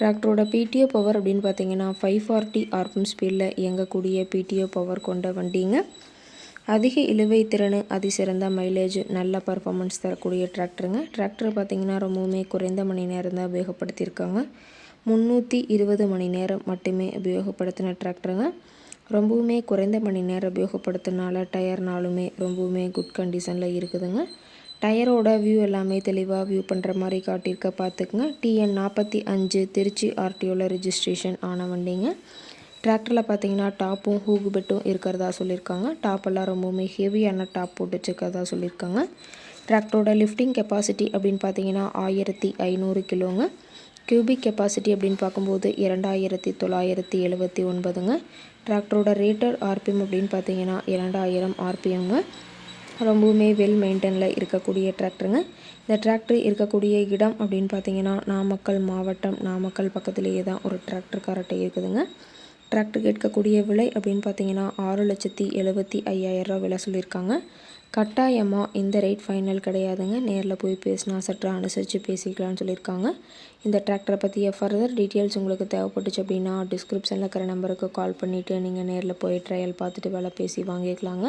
டிராக்டரோட PTO power அப்படின்னு பார்த்தீங்கன்னா ஃபைவ் ஃபார்ட்டி ஆர்பம் ஸ்பீடில் இயங்கக்கூடிய பிடிஓ பவர் கொண்ட வண்டிங்க. அதிக இழுவை திறன் அதிசிறந்த மைலேஜ் நல்ல பர்ஃபாமன்ஸ் தரக்கூடிய டிராக்டருங்க டிராக்டர் பார்த்திங்கன்னா ரொம்பவுமே குறைந்த மணி நேரம் தான் உபயோகப்படுத்தியிருக்காங்க. முந்நூற்றி இருபது மணி நேரம் மட்டுமே உபயோகப்படுத்தின டிராக்டருங்க ரொம்பவுமே குறைந்த மணி நேரம் உபயோகப்படுத்தினால டயர்னாலுமே ரொம்பவுமே குட் கண்டிஷனில் இருக்குதுங்க. டயரோட வியூ எல்லாமே தெளிவாக வியூ பண்ணுற மாதிரி காட்டியிருக்க. பார்த்துக்குங்க டிஎன் நாற்பத்தி அஞ்சு திருச்சி ஆர்டிஓவில் ரிஜிஸ்ட்ரேஷன் ஆன வண்டிங்க. டிராக்டரில் பார்த்தீங்கன்னா டாப்பும் ஹூகு பெட்டும் இருக்கிறதா சொல்லியிருக்காங்க. டாப்பெல்லாம் ரொம்பவுமே ஹெவியான டாப் போட்டு வச்சுருக்கிறதா சொல்லியிருக்காங்க. டிராக்டரோட லிஃப்டிங் கெப்பாசிட்டி அப்படின்னு பார்த்தீங்கன்னா ஆயிரத்தி ஐநூறு கிலோங்க. கியூபிக் கெப்பாசிட்டி அப்படின்னு பார்க்கும்போது இரண்டாயிரத்தி தொள்ளாயிரத்தி எழுபத்தி ஒன்பதுங்க. டிராக்டரோட ரேட்டர் ஆர்பிஎம் அப்படின்னு பார்த்தீங்கன்னா இரண்டாயிரம் ஆர்பிஎம்ங்க ரொம்பவுமே வெல் மெயின்டெனில் இருக்கக்கூடிய டிராக்டருங்க இந்த டிராக்டர் இருக்கக்கூடிய இடம் அப்படின்னு பார்த்தீங்கன்னா நாமக்கல் மாவட்டம் நாமக்கல் பக்கத்துலேயே தான் ஒரு டிராக்டர் கரெக்டை இருக்குதுங்க. டிராக்டர் கேட்கக்கூடிய விலை அப்படின்னு பார்த்தீங்கன்னா ஆறு லட்சத்தி எழுபத்தி ஐயாயிரரூவா விலை சொல்லியிருக்காங்க. கட்டாயமாக இந்த ரேட் ஃபைனல் கிடையாதுங்க. நேரில் போய் பேசினா சற்று அனுசரித்து பேசிக்கலாம்னு சொல்லியிருக்காங்க. இந்த டிராக்டரை பற்றிய ஃபர்தர் டீட்டெயில்ஸ் உங்களுக்கு தேவைப்பட்டுச்சு அப்படின்னா டிஸ்கிரிப்ஷனில் இருக்கிற நம்பருக்கு கால் பண்ணிவிட்டு நீங்கள் நேரில் போய் ட்ரையல் பார்த்துட்டு வேலை பேசி வாங்கிக்கலாங்க.